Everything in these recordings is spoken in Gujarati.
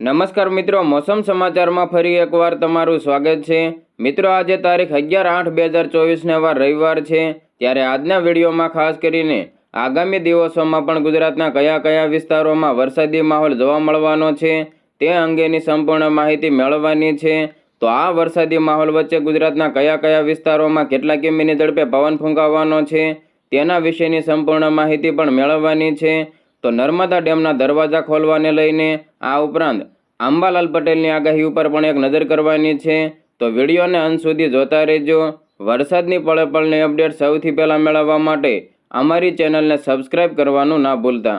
નમસ્કાર મિત્રો, મોસમ સમાચારમાં ફરી એકવાર તમારું સ્વાગત છે. મિત્રો, આજે તારીખ અગિયાર આઠ બે હજાર ચોવીસને વાર રવિવાર છે, ત્યારે આજના વિડીયોમાં ખાસ કરીને આગામી દિવસોમાં પણ ગુજરાતના કયા કયા વિસ્તારોમાં વરસાદી માહોલ જોવા મળવાનો છે, તે અંગેની સંપૂર્ણ માહિતી મેળવવાની છે. તો આ વરસાદી માહોલ વચ્ચે ગુજરાતના કયા કયા વિસ્તારોમાં કેટલા કિમીની ઝડપે પવન ફૂંકાવાનો છે, તેના વિશેની સંપૂર્ણ માહિતી પણ મેળવવાની છે. તો નર્મદા ડેમના દરવાજા ખોલવાને લઈને આ ઉપરાંત આંબાલાલ પટેલની આગાહી ઉપર પણ એક નજર કરવાની છે. તો વિડીયોને અંત સુધી જોતા રહેજો. વરસાદની પળે પળની અપડેટ સૌથી પહેલાં મેળવવા માટે અમારી ચેનલને સબસ્ક્રાઇબ કરવાનું ના ભૂલતા.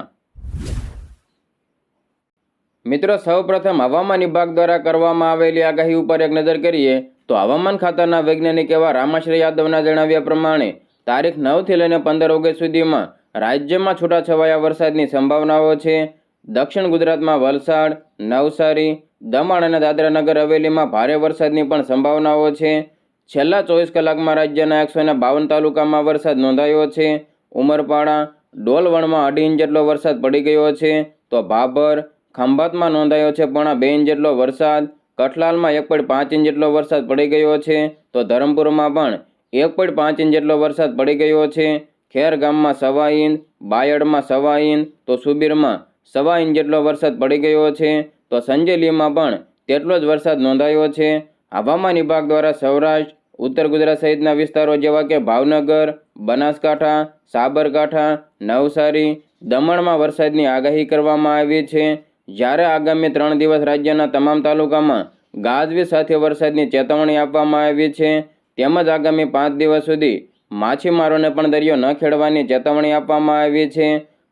મિત્રો, સૌપ્રથમ હવામાન વિભાગ દ્વારા કરવામાં આવેલી આગાહી ઉપર એક નજર કરીએ તો હવામાન ખાતાના વૈજ્ઞાનિક એવા રામાશ્રી યાદવના જણાવ્યા પ્રમાણે તારીખ નવથી લઈને પંદર ઓગસ્ટ સુધીમાં રાજ્યમાં છૂટાછવાયા વરસાદની સંભાવનાઓ છે. દક્ષિણ ગુજરાતમાં વલસાડ, નવસારી, દમણ અને દાદરા નગર હવેલીમાં ભારે વરસાદની પણ સંભાવનાઓ છે. છેલ્લા ચોવીસ કલાકમાં રાજ્યના એકસો બાવન તાલુકામાં વરસાદ નોંધાયો છે. ઉમરપાડા, ડોલવણમાં અઢી ઇંચ જેટલો વરસાદ પડી ગયો છે. તો ભાભર, ખંભાતમાં નોંધાયો છે પોણા બે ઇંચ જેટલો વરસાદ. કઠલાલમાં એક પોઈન્ટ પાંચ ઇંચ જેટલો વરસાદ પડી ગયો છે. તો ધરમપુરમાં પણ એક પોઈન્ટ પાંચ ઇંચ જેટલો વરસાદ પડી ગયો છે. ખેર ગામમાં સવા ઇંચ બાયડમાં સવા ઇંચ તો સુબીરમાં સવા ઇંચ જેટલો વરસાદ પડી ગયો છે, તો સંજેલીમાં પણ તેટલો જ વરસાદ નોંધાયો છે. હવામાન વિભાગ દ્વારા સૌરાષ્ટ્ર, ઉત્તર ગુજરાત સહિતના વિસ્તારો જેવા કે ભાવનગર, બનાસકાંઠા, સાબરકાંઠા, નવસારી, દમણમાં વરસાદની આગાહી કરવામાં આવી છે. જ્યારે આગામી ત્રણ દિવસ રાજ્યના તમામ તાલુકામાં ગાજવી સાથે વરસાદની ચેતવણી આપવામાં આવી છે. તેમજ આગામી પાંચ દિવસ સુધી માછીમારોને પણ દરિયો ન ખેડવાની ચેતવણી આપવામાં આવી છે.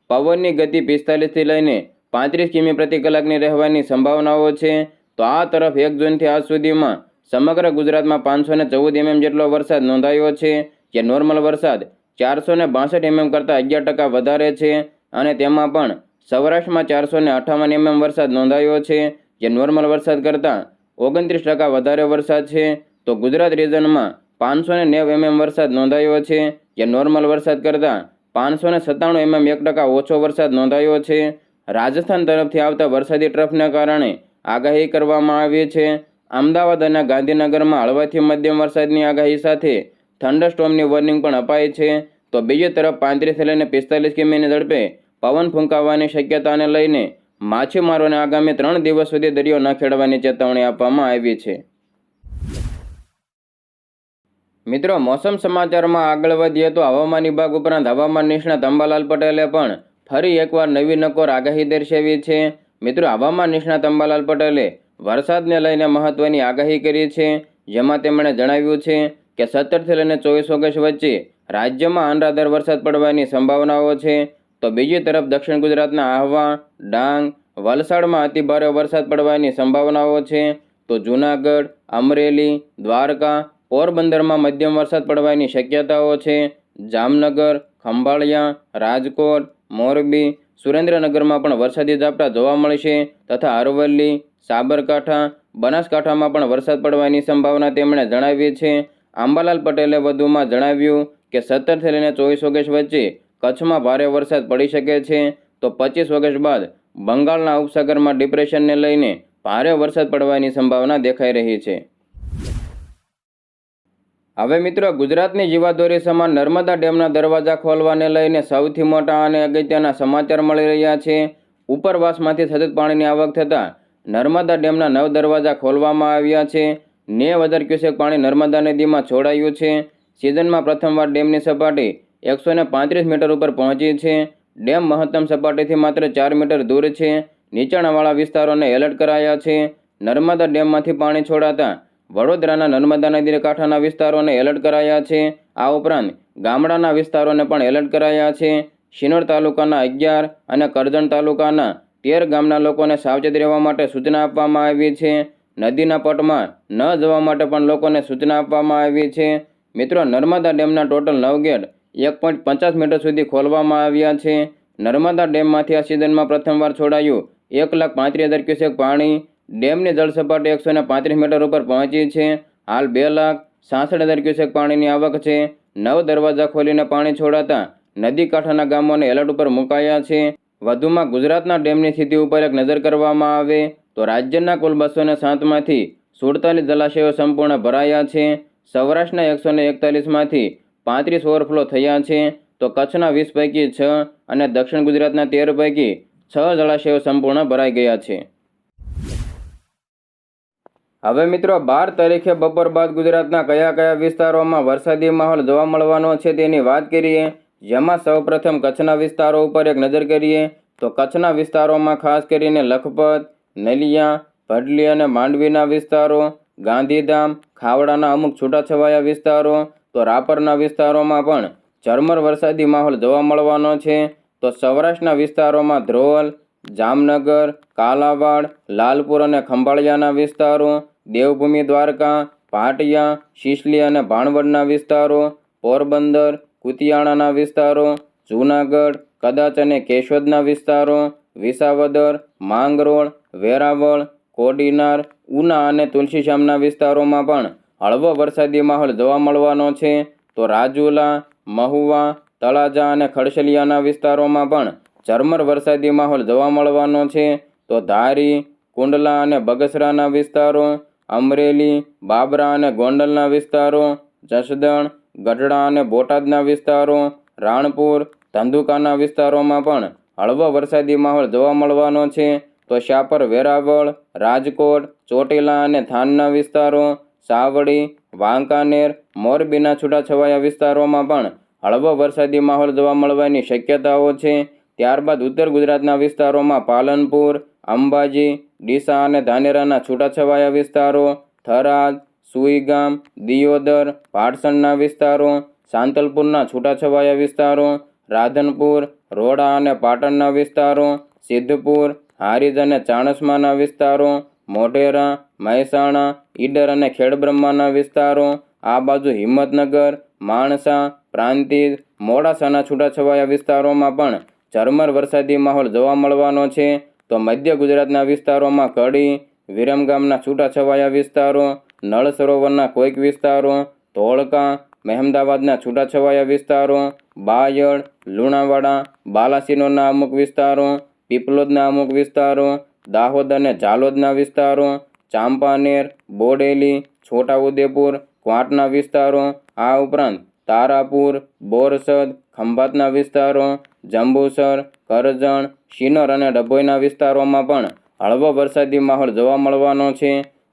પવનની ગતિ પિસ્તાલીસથી લઈને પાંત્રીસ કિમી પ્રતિ કલાકની રહેવાની સંભાવનાઓ છે. તો આ તરફ એક જૂનથી આજ સુધીમાં સમગ્ર ગુજરાતમાં પાંચસો ને ચૌદ એમએમ જેટલો વરસાદ નોંધાયો છે, જે નોર્મલ વરસાદ ચારસો ને બાસઠ એમએમ કરતાં અગિયાર ટકા વધારે છે અને તેમાં પણ સૌરાષ્ટ્રમાં ચારસો ને અઠાવન એમએમ વરસાદ નોંધાયો છે, જે નોર્મલ વરસાદ કરતાં ઓગણત્રીસ ટકા વધારે વરસાદ છે. તો ગુજરાત રિજનમાં પાંચસો ને નેવ એમએમ વરસાદ નોંધાયો છે, જે નોર્મલ વરસાદ કરતાં પાંચસો ને સત્તાણું એમએમ એક ટકા ઓછો વરસાદ નોંધાયો છે. રાજસ્થાન તરફથી આવતા વરસાદી ટ્રફને કારણે આગાહી કરવામાં આવી છે. અમદાવાદ અને ગાંધીનગરમાં હળવાથી મધ્યમ વરસાદની આગાહી સાથે થંડરસ્ટોમની વોર્નિંગ પણ અપાઈ છે. તો બીજી તરફ પાંત્રીસથી લઈને પિસ્તાલીસ કિમીની ઝડપે પવન ફૂંકાવાની શક્યતાને લઈને માછીમારોને આગામી ત્રણ દિવસ સુધી દરિયો ન ખેડવાની ચેતવણી આપવામાં આવી છે. મિત્રો, મોસમ સમાચારમાં આગળ વધીએ તો હવામાન વિભાગ ઉપરાંત હવામાન નિષ્ણાત અંબાલાલ પટેલે પણ ફરી એકવાર નવી નકોર આગાહી દર્શાવી છે. મિત્રો, હવામાન નિષ્ણાત અંબાલાલ પટેલે વરસાદને લઈને મહત્વની આગાહી કરી છે. જેમાં તેમણે જણાવ્યું છે કે સત્તરથી લઈને ચોવીસ ઓગસ્ટ વચ્ચે રાજ્યમાં અનરાધાર વરસાદ પડવાની સંભાવનાઓ છે. તો બીજી તરફ દક્ષિણ ગુજરાતના આહવા, ડાંગ, વલસાડમાં અતિભારે વરસાદ પડવાની સંભાવનાઓ છે. તો જૂનાગઢ, અમરેલી, દ્વારકા પોરબંદરમાં મધ્યમ વરસાદ પડવાની શક્યતાઓ છે. જામનગર, ખંભાળિયા, રાજકોટ, મોરબી, સુરેન્દ્રનગરમાં પણ વરસાદી ઝાપટા જોવા મળશે તથા અરવલ્લી, સાબરકાંઠા, બનાસકાંઠામાં પણ વરસાદ પડવાની સંભાવના તેમણે જણાવી છે. આંબાલાલ પટેલે વધુમાં જણાવ્યું કે, સત્તરથી લઈને ચોવીસ ઓગસ્ટ વચ્ચે કચ્છમાં ભારે વરસાદ પડી શકે છે. તો પચીસ ઓગસ્ટ બાદ બંગાળના ઉપસાગરમાં ડિપ્રેશનને લઈને ભારે વરસાદ પડવાની સંભાવના દેખાઈ રહી છે. હવે મિત્રો, ગુજરાતની જીવાદોરી સમાન નર્મદા ડેમના દરવાજા ખોલવાને લઈને સૌથી મોટા અને અગત્યના સમાચાર મળી રહ્યા છે. ઉપરવાસમાંથી સતત પાણીની આવક થતાં નર્મદા ડેમના નવ દરવાજા ખોલવામાં આવ્યા છે. નેવ હજાર ક્યુસેક પાણી નર્મદા નદીમાં છોડાયું છે. સિઝનમાં પ્રથમવાર ડેમની સપાટી એકસો પાંત્રીસ મીટર ઉપર પહોંચી છે. ડેમ મહત્તમ સપાટીથી માત્ર ચાર મીટર દૂર છે. નીચાણવાળા વિસ્તારોને એલર્ટ કરાયા છે. નર્મદા ડેમમાંથી પાણી છોડાતા વડોદરાના નર્મદા નદીના કાંઠાના વિસ્તારોને એલર્ટ કરાયા છે. આ ઉપરાંત ગામડાના વિસ્તારોને પણ એલર્ટ કરાયા છે. શિનોર તાલુકાના અગિયાર અને કરજણ તાલુકાના તેર ગામના લોકોને સાવચેત રહેવા માટે સૂચના આપવામાં આવી છે. નદીના પટમાં ન જવા માટે પણ લોકોને સૂચના આપવામાં આવી છે. મિત્રો, નર્મદા ડેમના ટોટલ નવ ગેટ એક પોઈન્ટ પચાસ મીટર સુધી ખોલવામાં આવ્યા છે. નર્મદા ડેમમાંથી આ સિઝનમાં પ્રથમવાર છોડાયું એક લાખ પાંત્રીસ હજાર ક્યુસેક પાણી. ડેમની જળસપાટી એકસો ને મીટર ઉપર પહોંચી છે. હાલ બે લાખ સાસઠ ક્યુસેક પાણીની આવક છે. નવ દરવાજા ખોલીને પાણી છોડાતા નદી કાંઠાના ગામોને એલર્ટ ઉપર મુકાયા છે. વધુમાં ગુજરાતના ડેમની સ્થિતિ ઉપર એક નજર કરવામાં આવે તો રાજ્યના કુલ બસો ને સાતમાંથી સુડતાલીસ જલાશયો સંપૂર્ણ ભરાયા છે. સૌરાષ્ટ્રના એકસો ને એકતાલીસમાંથી પાંત્રીસ ઓવરફ્લો થયા છે. તો કચ્છના વીસ પૈકી છ અને દક્ષિણ ગુજરાતના તેર પૈકી છ જળાશયો સંપૂર્ણ ભરાઈ ગયા છે. હવે મિત્રો, બાર તારીખે બપોર બાદ ગુજરાતના કયા કયા વિસ્તારોમાં વરસાદી માહોલ જોવા મળવાનો છે તેની વાત કરીએ. જેમાં સૌપ્રથમ કચ્છના વિસ્તારો ઉપર એક નજર કરીએ તો કચ્છના વિસ્તારોમાં ખાસ કરીને લખપત, નલિયા, ભડલી અને માંડવીના વિસ્તારો, ગાંધીધામ, ખાવડાના અમુક છૂટાછવાયા વિસ્તારો, તો રાપરના વિસ્તારોમાં પણ ઝરમર વરસાદી માહોલ જોવા મળવાનો છે. તો સૌરાષ્ટ્રના વિસ્તારોમાં ધ્રોલ, જામનગર, કાલાવાડ, લાલપુર અને ખંભાળિયાના વિસ્તારો દેવભૂમિ દ્વારકા, પાટિયા, શિશલી અને ભાણવડના વિસ્તારો, પોરબંદર, કુતિયાણાના વિસ્તારો, જૂનાગઢ, કદાચ અને કેશોદના વિસ્તારો, વિસાવદર, માંગરોળ, વેરાવળ, કોડીનાર, ઉના અને તુલસીશ્યામના વિસ્તારોમાં પણ હળવો વરસાદી માહોલ જોવા મળવાનો છે. તો રાજુલા, મહુવા, તળાજા અને ખડસલિયાના વિસ્તારોમાં પણ ઝરમર વરસાદી માહોલ જોવા મળવાનો છે. તો ધારી, કુંડલા અને બગસરાના વિસ્તારો અમરેલી, બાબરા અને ગોંડલના વિસ્તારો, જસદણ, ગઢડા અને બોટાદના વિસ્તારો, રાણપુર, ધંધુકાના વિસ્તારોમાં પણ હળવો વરસાદી માહોલ જોવા મળવાનો છે. તો શાપર વેરાવળ, રાજકોટ, ચોટીલા અને થાનના વિસ્તારો, સાવડી, વાંકાનેર, મોરબીના છૂટાછવાયા વિસ્તારોમાં પણ હળવો વરસાદી માહોલ જોવા મળવાની શક્યતાઓ છે. ત્યારબાદ ઉત્તર ગુજરાતના વિસ્તારોમાં પાલનપુર, અંબાજી ડીસા અને ધાનેરાના છૂટાછવાયા વિસ્તારો, થરાદ, સુઈગામ, દિયોદર, પાટસણના વિસ્તારો, સાંતલપુરના છૂટાછવાયા વિસ્તારો, રાધનપુર, રોડા અને પાટણના વિસ્તારો, સિદ્ધપુર, હારીજ અને ચાણસ્માના વિસ્તારો, મોઢેરા, મહેસાણા, ઈડર અને ખેડબ્રહ્માના વિસ્તારો, આ બાજુ હિંમતનગર, માણસા, પ્રાંતિજ, મોડાસાના છૂટાછવાયા વિસ્તારોમાં પણ ઝરમર વરસાદી માહોલ જોવા મળવાનો છે. તો મધ્ય ગુજરાતના વિસ્તારોમાં કડી વિરમગામના છૂટાછવાયા વિસ્તારો, નળ સરોવરના કોઈક વિસ્તારો, ધોળકા, મહેમદાવાદના છૂટાછવાયા વિસ્તારો, બાયડ, લુણાવાડા બાલાસિનોરના અમુક વિસ્તારો, પીપલોદના અમુક વિસ્તારો, દાહોદ અને ઝાલોદના વિસ્તારો, ચાંપાનેર, બોડેલી, છોટાઉદેપુર, ક્વાંટના વિસ્તારો, આ ઉપરાંત તારાપુર, બોરસદ, ખંભાતના વિસ્તારો, જંબુસર, કરજણ શિનોર અને ડભોઈના વિસ્તારોમાં પણ હળવો વરસાદી માહોલ જોવા મળવાનો છે.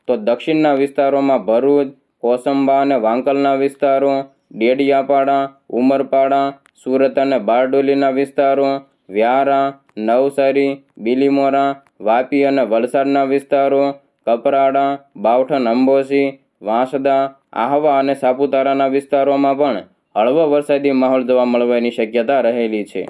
તો દક્ષિણના વિસ્તારોમાં ભરૂચ, કોસંબા અને વાંકલના વિસ્તારો, ડેડિયાપાડા, ઉમરપાડા, સુરત અને બારડોલીના વિસ્તારો, વ્યારા, નવસારી, બિલીમોરા, વાપી અને વલસાડના વિસ્તારો, કપરાડા બાવઠન અંબોસી વાંસદા, આહવા અને સાપુતારાના વિસ્તારોમાં પણ હળવો વરસાદી માહોલ જોવા મળવાની શક્યતા રહેલી છે.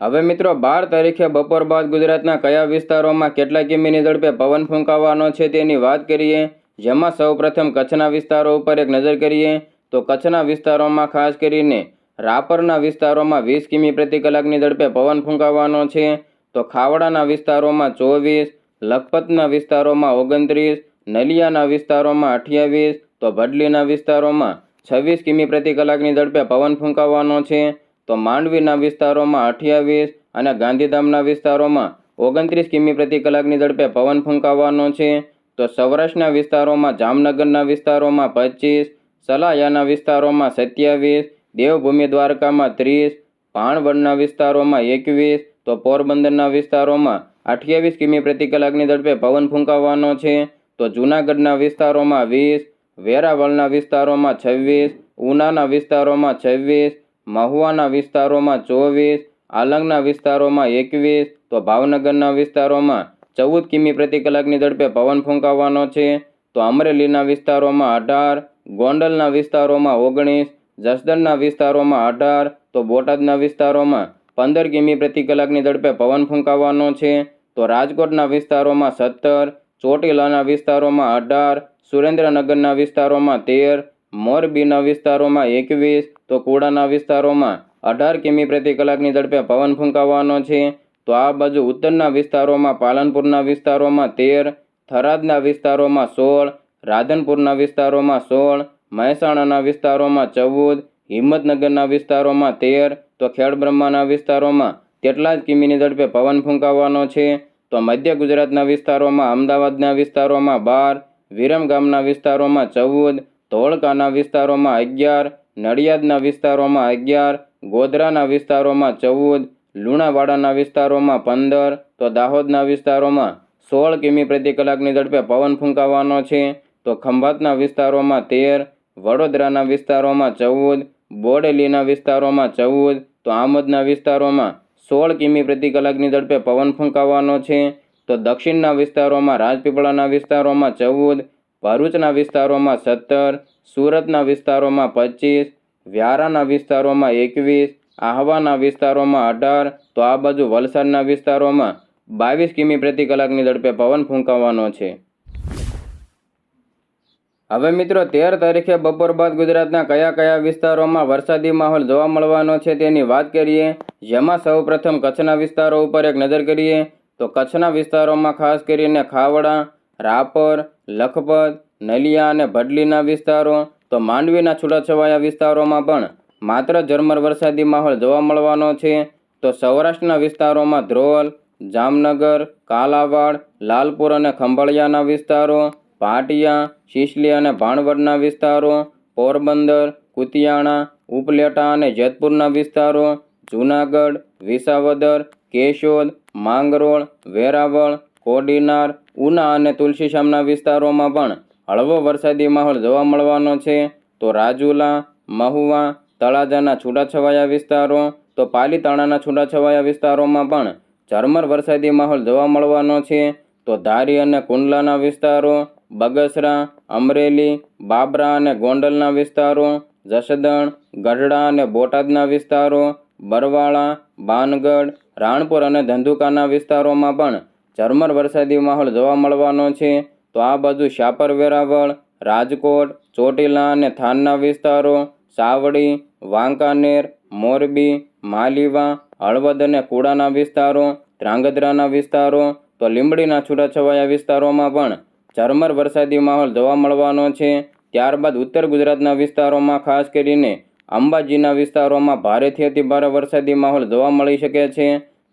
હવે મિત્રો, બાર તારીખે બપોર બાદ ગુજરાતના કયા વિસ્તારોમાં કેટલા કિમીની ઝડપે પવન ફૂંકાવાનો છે તેની વાત કરીએ, જેમાં સૌપ્રથમ કચ્છના વિસ્તારો ઉપર એક નજર કરીએ, તો કચ્છના વિસ્તારોમાં ખાસ કરીને રાપરના વિસ્તારોમાં વીસ કિમી પ્રતિ કલાકની ઝડપે પવન ફૂંકાવાનો છે, તો ખાવડાના વિસ્તારોમાં ચોવીસ, લખપતના વિસ્તારોમાં ઓગણત્રીસ, નલિયાના વિસ્તારોમાં અઠ્યાવીસ, તો ભડલીના વિસ્તારોમાં છવ્વીસ કિમી પ્રતિ કલાકની ઝડપે પવન ફૂંકાવાનો છે તો માંડવીના વિસ્તારોમાં અઠ્યાવીસ અને ગાંધીધામના વિસ્તારોમાં ઓગણત્રીસ કિમી પ્રતિ કલાકની ઝડપે પવન ફૂંકાવાનો છે. તો સૌરાષ્ટ્રના વિસ્તારોમાં જામનગરના વિસ્તારોમાં પચીસ, સલાયાના વિસ્તારોમાં સત્યાવીસ, દેવભૂમિ દ્વારકામાં ત્રીસ ભાણવડના વિસ્તારોમાં એકવીસ, તો પોરબંદરના વિસ્તારોમાં અઠ્યાવીસ કિમી પ્રતિ કલાકની ઝડપે પવન ફૂંકાવાનો છે. તો જૂનાગઢના વિસ્તારોમાં વીસ, વેરાવળના વિસ્તારોમાં છવ્વીસ, ઉનાના વિસ્તારોમાં છવ્વીસ મહુવાના વિસ્તારોમાં ચોવીસ, આલંગના વિસ્તારોમાં એકવીસ, તો ભાવનગરના વિસ્તારોમાં ચૌદ કિમી પ્રતિ કલાકની ઝડપે પવન ફૂંકાવાનો છે. તો અમરેલીના વિસ્તારોમાં અઢાર, ગોંડલના વિસ્તારોમાં ઓગણીસ, જસદણના વિસ્તારોમાં અઢાર, તો બોટાદના વિસ્તારોમાં પંદર કિમી પ્રતિ કલાકની ઝડપે પવન ફૂંકાવાનો છે. તો રાજકોટના વિસ્તારોમાં સત્તર, ચોટીલાના વિસ્તારોમાં અઢાર, સુરેન્દ્રનગરના વિસ્તારોમાં તેર, મોરબીના વિસ્તારોમાં એકવીસ તો કુડાના વિસ્તારોમાં અઢાર કિમી પ્રતિ કલાકની ઝડપે પવન ફૂંકાવાનો છે. તો આ બાજુ ઉત્તરના વિસ્તારોમાં પાલનપુરના વિસ્તારોમાં તેર, થરાદના વિસ્તારોમાં સોળ, રાધનપુરના વિસ્તારોમાં સોળ, મહેસાણાના વિસ્તારોમાં ચૌદ, હિંમતનગરના વિસ્તારોમાં તેર, તો ખેડબ્રહ્માના વિસ્તારોમાં તેટલા જ કિમીની ઝડપે પવન ફૂંકાવાનો છે. તો મધ્ય ગુજરાતના વિસ્તારોમાં, અમદાવાદના વિસ્તારોમાં બાર, વિરમગામના વિસ્તારોમાં ચૌદ, ધોળકાના વિસ્તારોમાં અગિયાર નડિયાદના વિસ્તારોમાં અગિયાર, ગોધરાના વિસ્તારોમાં ચૌદ, લુણાવાડાના વિસ્તારોમાં પંદર, તો દાહોદના વિસ્તારોમાં સોળ કિમી પ્રતિ કલાકની ઝડપે પવન ફૂંકાવાનો છે. તો ખંભાતના વિસ્તારોમાં તેર, વડોદરાના વિસ્તારોમાં ચૌદ, બોડેલીના વિસ્તારોમાં ચૌદ, તો આમોદના વિસ્તારોમાં સોળ કિમી પ્રતિ કલાકની ઝડપે પવન ફૂંકાવાનો છે. તો દક્ષિણના વિસ્તારોમાં રાજપીપળાના વિસ્તારોમાં ચૌદ ભરૂચના વિસ્તારોમાં સત્તર, સુરતના વિસ્તારોમાં પચીસ, વ્યારાના વિસ્તારોમાં એકવીસ, આહવાના વિસ્તારોમાં અઢાર, તો આ બાજુ વલસાડના વિસ્તારોમાં બાવીસ કિમી પ્રતિ કલાકની ઝડપે પવન ફૂંકાવાનો છે. હવે મિત્રો, તેર તારીખે બપોર બાદ ગુજરાતના કયા કયા વિસ્તારોમાં વરસાદી માહોલ જોવા મળવાનો છે તેની વાત કરીએ. જેમાં સૌપ્રથમ કચ્છના વિસ્તારો ઉપર એક નજર કરીએ, તો કચ્છના વિસ્તારોમાં ખાસ કરીને ખાવડા રાપર, લખપત, નલિયા અને ભડલીના વિસ્તારો, તો માંડવીના છૂટાછવાયા વિસ્તારોમાં પણ માત્ર ઝરમર વરસાદી માહોલ જોવા મળવાનો છે. તો સૌરાષ્ટ્રના વિસ્તારોમાં ધ્રોલ, જામનગર, કાલાવાડ, લાલપુર અને ખંભાળિયાના વિસ્તારો, પાટિયા, શિશલી અને ભાણવડના વિસ્તારો, પોરબંદર, કુતિયાણા, ઉપલેટા અને જેતપુરના વિસ્તારો, જૂનાગઢ, વિસાવદર, કેશોદ, માંગરોળ, વેરાવળ કોડીનાર, ઉના અને તુલસીશ્યામના વિસ્તારોમાં પણ હળવો વરસાદી માહોલ જોવા મળવાનો છે. તો રાજુલા, મહુવા, તળાજાના છૂટાછવાયા વિસ્તારો, તો પાલીતાણાના છૂટાછવાયા વિસ્તારોમાં પણ ઝરમર વરસાદી માહોલ જોવા મળવાનો છે. તો ધારી અને કુંડલાના વિસ્તારો, બગસરા, અમરેલી, બાબરા અને ગોંડલના વિસ્તારો, જસદણ, ગઢડા અને બોટાદના વિસ્તારો, બરવાળા, બાનગઢ, રાણપુર અને ધંધુકાના વિસ્તારોમાં પણ ઝરમર વરસાદી માહોલ જોવા મળવાનો છે. તો આ બાજુ શાપર વેરાવળ, રાજકોટ, ચોટીલા અને થાનના વિસ્તારો, સાવડી, વાંકાનેર, મોરબી, માલીવા, હળવદ અને કુડાના વિસ્તારો, ધ્રાંગધ્રાના વિસ્તારો, તો લીંબડીના છૂટાછવાયા વિસ્તારોમાં પણ ઝરમર વરસાદી માહોલ જોવા મળવાનો છે. ત્યારબાદ ઉત્તર ગુજરાતના વિસ્તારોમાં ખાસ કરીને અંબાજીના વિસ્તારોમાં ભારેથી અતિ ભારે વરસાદી માહોલ જોવા મળી શકે છે.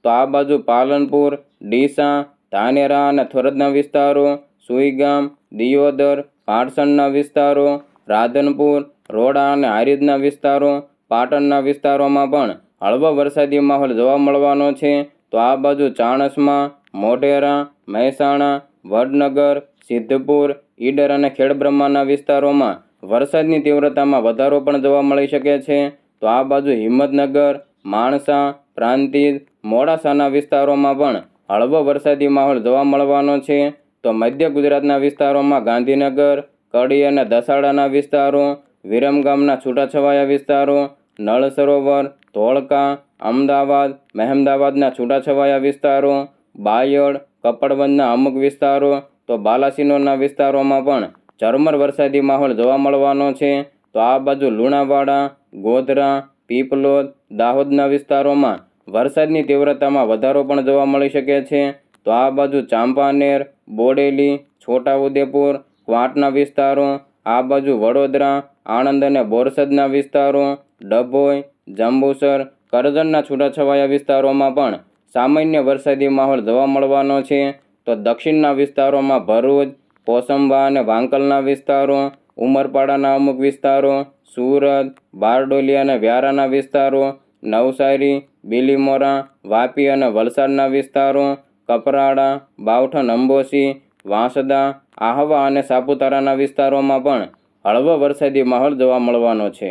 તો આ બાજુ પાલનપુર, ડીસા ધાનેરા અને થોરદના વિસ્તારો, સુઈગામ, દિયોદર પાટસણના વિસ્તારો, રાધનપુર, રોડા અને હારીજના વિસ્તારો, પાટણના વિસ્તારોમાં પણ હળવો વરસાદી માહોલ જોવા મળવાનો છે. તો આ બાજુ ચાણસમાં, મોઢેરા, મહેસાણા, વડનગર, સિદ્ધપુર, ઈડર અને ખેડબ્રહ્માના વિસ્તારોમાં વરસાદની તીવ્રતામાં વધારો પણ જોવા મળી શકે છે. તો આ બાજુ હિંમતનગર, માણસા, પ્રાંતિજ, મોડાસાના વિસ્તારોમાં પણ હળવો વરસાદી માહોલ જોવા મળવાનો છે. તો મધ્ય ગુજરાતના વિસ્તારોમાં ગાંધીનગર, કડી અને દસાડાના વિસ્તારો વિરમગામના છૂટાછવાયા વિસ્તારો નળ સરોવર ધોળકા, અમદાવાદ, મહેમદાવાદના છૂટાછવાયા વિસ્તારો, બાયડ કપડવંદના અમુક વિસ્તારો, તો બાલાસિનોરના વિસ્તારોમાં પણ ઝરમર વરસાદી માહોલ જોવા મળવાનો છે. તો આ બાજુ લુણાવાડા, ગોધરા, પીપલોદ, દાહોદના વિસ્તારોમાં વરસાદની તીવ્રતામાં વધારો પણ જોવા મળી શકે છે. તો આ બાજુ ચાંપાનેર, બોડેલી, છોટાઉદેપુર ક્વાંટના વિસ્તારો, આ બાજુ વડોદરા, આણંદ અને બોરસદના વિસ્તારો, ડભોઈ, જંબુસર, કરજણના છૂટાછવાયા વિસ્તારોમાં પણ સામાન્ય વરસાદી માહોલ જોવા મળવાનો છે. તો દક્ષિણના વિસ્તારોમાં ભરૂચ કોસંબા અને વાંકલના વિસ્તારો, ઉમરપાડાના અમુક વિસ્તારો, સુરત, બારડોલી અને વ્યારાના વિસ્તારો નવસારી, બિલીમોરા, વાપી અને વલસાડના વિસ્તારો, કપરાડા બાવઠન અંબોસી વાંસદા, આહવા અને સાપુતારાના વિસ્તારોમાં પણ હળવો વરસાદી માહોલ જોવા મળવાનો છે.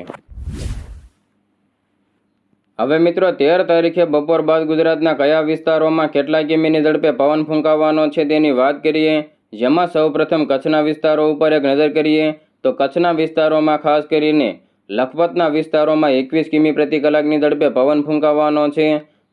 હવે મિત્રો, તેર તારીખે બપોર બાદ ગુજરાતના કયા વિસ્તારોમાં કેટલા કિમીની ઝડપે પવન ફૂંકાવાનો છે તેની વાત કરીએ, જેમાં સૌપ્રથમ કચ્છના વિસ્તારો ઉપર એક નજર કરીએ, તો કચ્છના વિસ્તારોમાં ખાસ કરીને લખપતના વિસ્તારોમાં એકવીસ કિમી પ્રતિ કલાકની ઝડપે પવન ફૂંકાવાનો છે.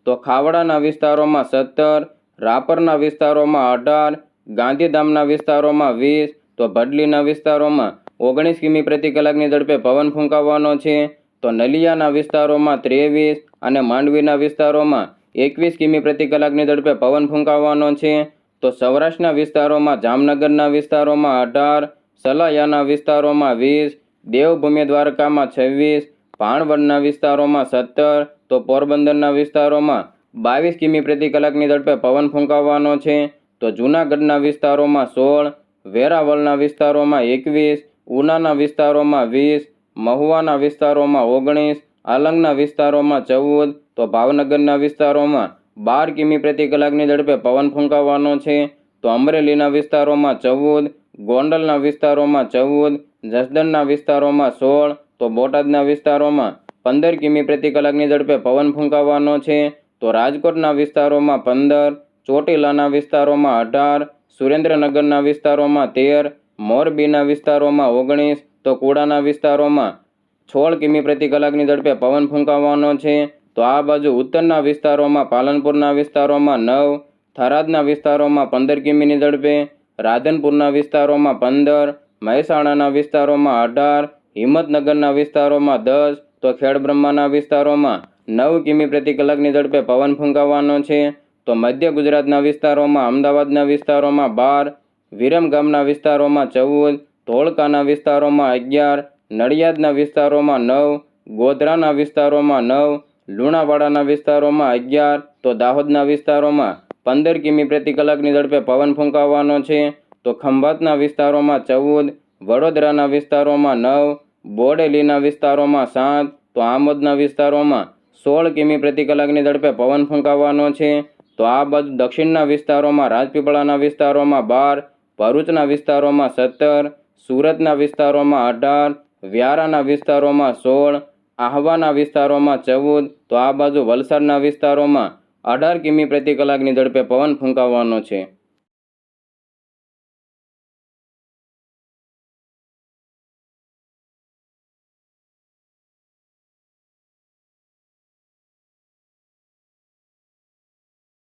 તો ખાવડાના વિસ્તારોમાં સત્તર, રાપરના વિસ્તારોમાં અઢાર, ગાંધીધામના વિસ્તારોમાં વીસ, તો ભડલીના વિસ્તારોમાં ઓગણીસ કિમી પ્રતિ કલાકની ઝડપે પવન ફૂંકાવાનો છે. તો નલિયાના વિસ્તારોમાં ત્રેવીસ અને માંડવીના વિસ્તારોમાં એકવીસ કિમી પ્રતિ કલાકની ઝડપે પવન ફૂંકાવાનો છે. તો સૌરાષ્ટ્રના વિસ્તારોમાં જામનગરના વિસ્તારોમાં અઢાર, સલાયાના વિસ્તારોમાં વીસ દેવભૂમિ દ્વારકામાં છવ્વીસ ભાણવડના વિસ્તારોમાં સત્તર, તો પોરબંદરના વિસ્તારોમાં બાવીસ કિમી પ્રતિ કલાકની ઝડપે પવન ફૂંકાવવાનો છે. તો જૂનાગઢના વિસ્તારોમાં સોળ, વેરાવળના વિસ્તારોમાં એકવીસ, ઉનાના વિસ્તારોમાં વીસ, મહુવાના વિસ્તારોમાં ઓગણીસ, આલંગના વિસ્તારોમાં ચૌદ, તો ભાવનગરના વિસ્તારોમાં બાર કિમી પ્રતિ કલાકની ઝડપે પવન ફૂંકાવવાનો છે. તો અમરેલીના વિસ્તારોમાં ચૌદ, ગોંડલના વિસ્તારોમાં ચૌદ જસદણના વિસ્તારોમાં સોળ, તો બોટાદના વિસ્તારોમાં પંદર કિમી પ્રતિ કલાકની ઝડપે પવન ફૂંકાવવાનો છે. તો રાજકોટના વિસ્તારોમાં પંદર, ચોટીલાના વિસ્તારોમાં અઢાર, સુરેન્દ્રનગરના વિસ્તારોમાં તેર, મોરબીના વિસ્તારોમાં ઓગણીસ, તો કુડાના વિસ્તારોમાં સોળ કિમી પ્રતિ કલાકની ઝડપે પવન ફૂંકાવવાનો છે. તો આ બાજુ ઉત્તરના વિસ્તારોમાં, પાલનપુરના વિસ્તારોમાં નવ, થરાદના વિસ્તારોમાં પંદર કિમીની ઝડપે, રાધનપુરના વિસ્તારોમાં પંદર મહેસાણાના વિસ્તારોમાં અઢાર, હિંમતનગરના વિસ્તારોમાં દસ, તો ખેડબ્રહ્માના વિસ્તારોમાં નવ કિમી પ્રતિ કલાકની ઝડપે પવન ફૂંકાવવાનો છે. તો મધ્ય ગુજરાતના વિસ્તારોમાં, અમદાવાદના વિસ્તારોમાં બાર વિરમગામના વિસ્તારોમાં ચૌદ, ધોળકાના વિસ્તારોમાં અગિયાર, નડિયાદના વિસ્તારોમાં નવ, ગોધરાના વિસ્તારોમાં નવ, લુણાવાડાના વિસ્તારોમાં અગિયાર, તો દાહોદના વિસ્તારોમાં પંદર કિમી પ્રતિ કલાકની ઝડપે પવન ફૂંકાવવાનો છે. તો ખંભાતના વિસ્તારોમાં ચૌદ, વડોદરાના વિસ્તારોમાં નવ, બોડેલીના વિસ્તારોમાં સાત, તો આમોદના વિસ્તારોમાં સોળ કિમી પ્રતિ કલાકની ઝડપે પવન ફૂંકાવવાનો છે. તો આ બાજુ દક્ષિણના વિસ્તારોમાં રાજપીપળાના વિસ્તારોમાં બાર, ભરૂચના વિસ્તારોમાં સત્તર, સુરતના વિસ્તારોમાં અઢાર, વ્યારાના વિસ્તારોમાં સોળ, આહવાના વિસ્તારોમાં ચૌદ, તો આ બાજુ વલસાડના વિસ્તારોમાં અઢાર કિમી પ્રતિ કલાકની ઝડપે પવન ફૂંકાવવાનો છે.